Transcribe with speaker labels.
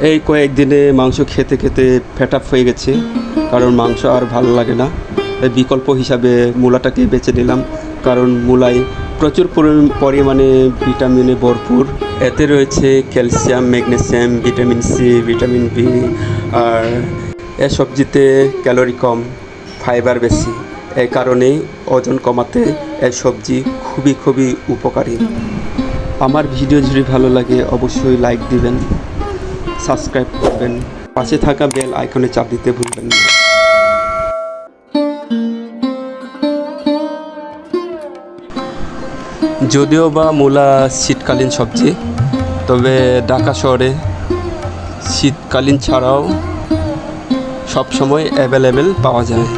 Speaker 1: এই কয়েকদিনে মাংস খেতে খেতে ফ্যাট আপ হয়ে গেছে, কারণ মাংস আর ভালো লাগে না। বিকল্প হিসাবে মূলাটাকে বেছে নিলাম, কারণ মূলায় প্রচুর পরি- পরিমাণে ভিটামিনে ভরপুর। এতে রয়েছে calcium, magnesium, vitamin C, vitamin B, আর এ সবজিতে ক্যালোরি কম, ফাইবার বেশি। এই কারণেই ওজন কমাতে এই সবজি খুবই খুবই উপকারী। আমার ভিডিও যদি ভালো লাগে, অবশ্যই লাইক দিবেন। সাবস্ক্রাইব করবেন। পাশে থাকা বেল আইকনে চাপ দিতে ভুলবেন না। যদিও বা মূলা শীতকালীন সবজি, তবে ঢাকা শহরে শীতকালীন ছাড়াও সব সময় অ্যাভেলেবেল পাওয়া যায়।